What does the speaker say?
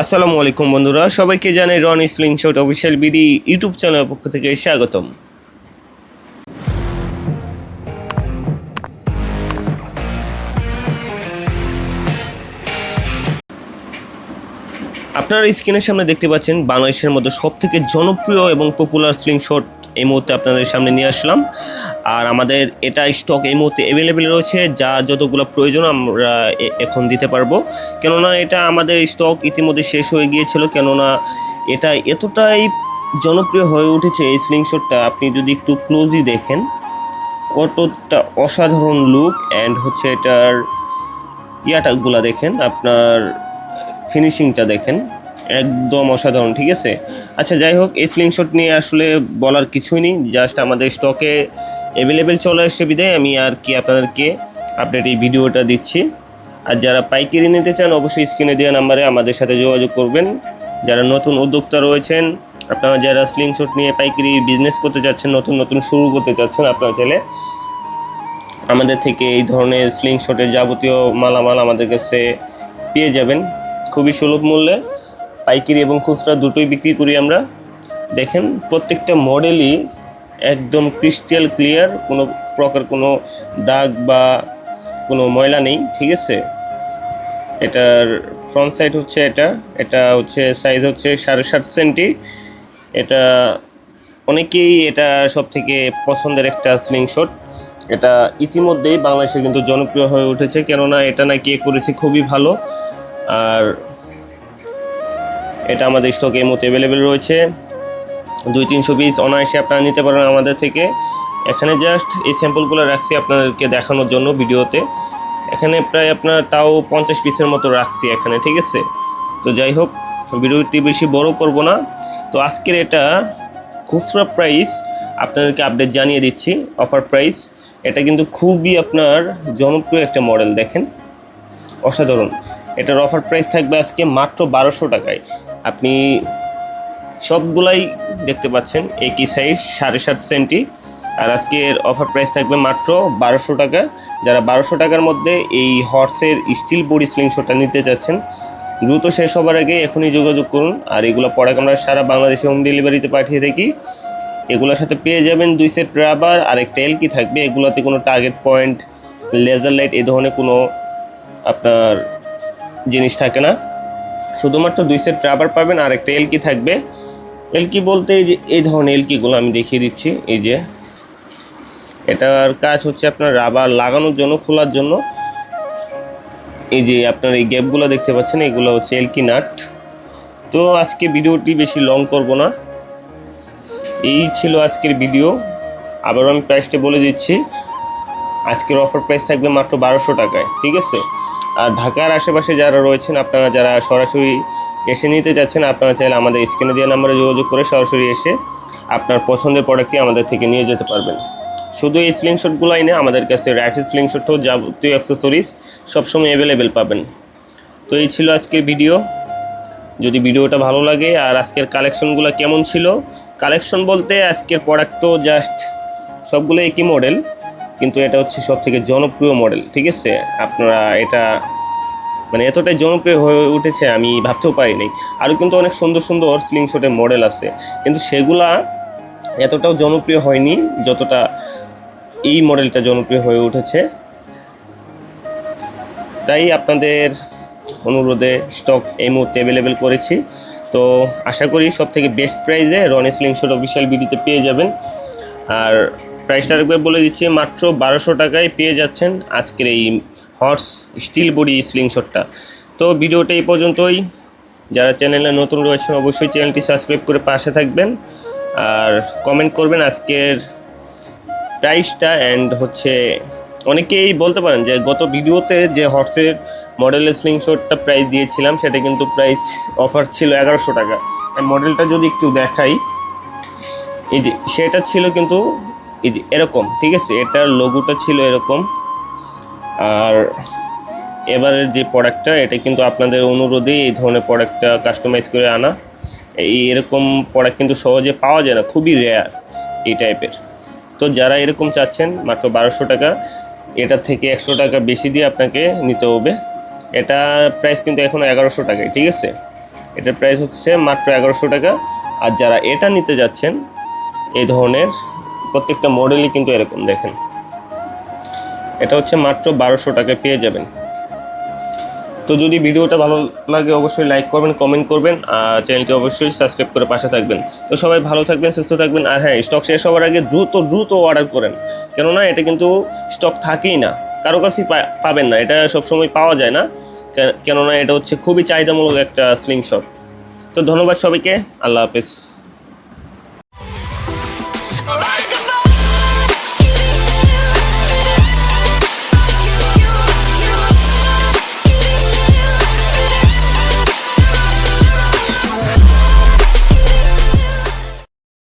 আসসালামু আলাইকুম বন্ধুরা, সবাইকে জানাই Ron sling shot official BD YouTube চ্যানেলের পক্ষ থেকে স্বাগতম। আপনারা স্ক্রিনের সামনে দেখতে পাচ্ছেন বাংলাদেশের মধ্যে সবথেকে জনপ্রিয় এবং পপুলার স্লিং শট এই মুহূর্তে আপনাদের সামনে নিয়ে আসলাম। আর আমাদের এটা স্টক এই মুহূর্তে অ্যাভেলেবেল রয়েছে, যা যতগুলো প্রয়োজন আমরা এখন দিতে পারব। কেননা এটা আমাদের স্টক ইতিমধ্যে শেষ হয়ে গিয়েছিল, কেননা এটা এতটাই জনপ্রিয় হয়ে উঠেছে এই স্লিং শটটা আপনি যদি একটু ক্লোজলি দেখেন, কতটা অসাধারণ লুক অ্যান্ড হচ্ছে এটার ইয়াটাগুলা দেখেন, আপনার ফিনিশিংটা দেখেন। একদম অসাধারণ, ঠিক আছে? আচ্ছা যাই হোক, এই স্লিং শট নিয়ে আসলে বলার কিছুই নেই জাস্ট আমাদের স্টকে অ্যাভেলেবেল চলে আসছে বিদায়, আমি আর কি আপনাদেরকে আপডেট এই ভিডিওটা দিচ্ছি। আর যারা পাইকারি নিতে চান, অবশ্যই স্ক্রিনে দেওয়া নাম্বারে আমাদের সাথে যোগাযোগ করবেন। যারা নতুন উদ্যোক্তা রয়েছেন, আপনারা যারা স্লিং শট নিয়ে পাইকারি বিজনেস করতে চাচ্ছেন নতুন নতুন শুরু করতে চাচ্ছেন আপনারা চাইলে আমাদের থেকে এই ধরনের স্লিং শটের যাবতীয় মালামাল আমাদের কাছে পেয়ে যাবেন। খুবই সুলভ মূল্যে। পাইকারি এবং খুচরা দুটোই বিক্রি করি আমরা। দেখেন, প্রত্যেকটা মডেলই একদম ক্রিস্টাল ক্লিয়ার কোনো প্রকার কোনো দাগ বা কোনো ময়লা নেই, ঠিক আছে? এটার ফ্রন্ট সাইড হচ্ছে এটা এটা হচ্ছে সাইজ হচ্ছে সাড়ে সাত সেন্টি এটা অনেকেই এটা সব থেকে পছন্দের একটা স্লিং শট এটা ইতিমধ্যেই বাংলাদেশে কিন্তু জনপ্রিয় হয়ে উঠেছে, কেননা এটা নাকি করেছে খুবই ভালো। আর এটা আমাদের স্টকে এই মুহূর্তে অ্যাভেলেবেল রয়েছে। দুই তিনশো পিস অনায়াসে আপনারা নিতে পারেন আমাদের থেকে। এখানে জাস্ট এই স্যাম্পলগুলো রাখছি আপনাদেরকে দেখানোর জন্য ভিডিওতে। এখানে প্রায় আপনার তাও পঞ্চাশ পিসের মতো রাখছি এখানে, ঠিক আছে? তো যাই হোক, ভিডিওটি বেশি বড় করব না। তো আজকের এটা খুচরা প্রাইস আপনাদেরকে আপডেট জানিয়ে দিচ্ছি অফার প্রাইস এটা কিন্তু খুবই আপনার জনপ্রিয় একটা মডেল দেখেন। অসাধারণ। এটার অফার প্রাইস থাকবে আজকে মাত্র বারোশো টাকায়। আপনি সবগুলাই দেখতে পাচ্ছেন, একই সাইজ সাড়ে সাত সেন্টি আর আজকের অফার প্রাইস থাকবে মাত্র বারোশো টাকা। যারা বারোশো টাকার মধ্যে এই হর্সের স্টিল বডি স্লিংশটটা নিতে চাচ্ছেন, দ্রুত শেষ হবার আগে এখনই যোগাযোগ করুন। আর এগুলো প্রোডাক্ট আমরা সারা বাংলাদেশে হোম ডেলিভারিতে পাঠিয়ে থাকি। এগুলোর সাথে পেয়ে যাবেন দুই সেট রাবার আর একটা এলকি থাকবে। এগুলোতে কোনো টার্গেট পয়েন্ট লেজার লাইট এ ধরনের কোনো আপনার জিনিস থাকে না। শুধুমাত্র দুই সেট রাবার পাবেন, আর একটা এলকি থাকবে। এলকি বলতে এই যে, এই ধরনের এলকিগুলো আমি দেখিয়ে দিচ্ছি, এই যে। এটার কাজ হচ্ছে আপনার রাবার লাগানোর জন্য, খোলার জন্য। এই যে আপনার এই গ্যাপগুলো দেখতে পাচ্ছেন, এগুলো হচ্ছে এলকি নাট তো আজকে ভিডিওটি বেশি লং করব না। এই ছিল আজকের ভিডিও আবার আমি প্রাইসটা বলে দিচ্ছি। আজকের অফার প্রাইস থাকবে মাত্র বারোশো টাকায়, ঠিক আছে? আর ঢাকার আশেপাশে যারা রয়েছেন, আপনারা যারা সরাসরি এসে নিতে যাচ্ছেন, আপনারা চাইলে আমাদের স্ক্রিনে দেওয়া নাম্বারে যোগাযোগ করে সরাসরি এসে আপনার পছন্দের প্রোডাক্টটি আমাদের থেকে নিয়ে যেতে পারবেন। শুধু এই স্লিংশটগুলোই না, আমাদের কাছে রাইফেল স্লিংশটও যাবতীয় অ্যাক্সেসরিজ সবসময় অ্যাভেলেবেল পাবেন। তো এই ছিল আজকের ভিডিও যদি ভিডিওটা ভালো লাগে আর আজকের কালেকশনগুলো কেমন ছিল কালেকশন বলতে আজকের প্রোডাক্ট তো জাস্ট সবগুলো একই মডেল কিন্তু এটা হচ্ছে সব থেকে জনপ্রিয় মডেল, ঠিক আছে? আপনারা এটা মানে এতটাই জনপ্রিয় হয়ে উঠেছে আমি ভাবতেও পারিনি। আরও কিন্তু অনেক সুন্দর সুন্দর স্লিং স্লিংশটের মডেল আছে। কিন্তু সেগুলা এতটাও জনপ্রিয় হয়নি যতটা এই মডেলটা জনপ্রিয় হয়ে উঠেছে। তাই আপনাদের অনুরোধে স্টক এই মুহূর্তে অ্যাভেলেবেল করেছি। তো আশা করি সব থেকে বেস্ট প্রাইসে রন স্লিংশট অফিসিয়াল বিডিতে পেয়ে যাবেন। আর প্রাইসটা একবার বলে দিচ্ছি, মাত্র বারোশো টাকায় পেয়ে যাচ্ছেন আজকের এই হর্স স্টিল বডি স্লিংশটটা তো ভিডিওটা এই পর্যন্তই। যারা চ্যানেলে নতুন রয়েছেন অবশ্যই চ্যানেলটি সাবস্ক্রাইব করে পাশে থাকবেন। আর কমেন্ট করবেন আজকের প্রাইসটা অ্যান্ড হচ্ছে অনেকেই বলতে পারেন যে গত ভিডিওতে যে হর্সের মডেলের স্লিংশটটা প্রাইস দিয়েছিলাম, সেটা কিন্তু প্রাইস অফার ছিল এগারোশো টাকা। মডেলটা যদি একটু দেখাই, এই যে সেটা ছিল কিন্তু এই যে এরকম, ঠিক আছে? এটার লোগোটা ছিল এরকম। আর এবারের যে প্রোডাক্টটা এটা কিন্তু আপনাদের অনুরোধে এই ধরনের প্রোডাক্টটা কাস্টমাইজ করে আনা। এই এরকম প্রোডাক্ট কিন্তু সহজে পাওয়া যায় না, খুবই রেয়ার এই টাইপের তো যারা এরকম চাচ্ছেন, মাত্র বারোশো টাকা, এটা থেকে একশো টাকা বেশি দিয়ে আপনাকে নিতে হবে। এটা প্রাইস কিন্তু এখন এগারোশো টাকায়, ঠিক আছে? এটার প্রাইস হচ্ছে মাত্র এগারোশো টাকা। আর যারা এটা নিতে যাচ্ছেন, এই ধরনের প্রত্যেকটা মডেলই কিন্তু এরকম, দেখেন। এটা হচ্ছে মাত্র বারোশো টাকায় পেয়ে যাবেন। তো যদি ভিডিওটা ভালো লাগে, অবশ্যই লাইক করবেন কমেন্ট করবেন, আর চ্যানেলটি অবশ্যই সাবস্ক্রাইব করে পাশে থাকবেন। তো সবাই ভালো থাকবেন, সুস্থ থাকবেন, আর হ্যাঁ স্টক শেষ হওয়ার আগে দ্রুত দ্রুত অর্ডার করেন। কেননা এটা কিন্তু স্টক থাকেই না, কারও কাছেই পাবেন না, এটা সবসময় পাওয়া যায় না। কেননা এটা হচ্ছে খুবই চাহিদামূলক একটা স্লিং শট তো ধন্যবাদ সবাইকে, আল্লাহ হাফেজ।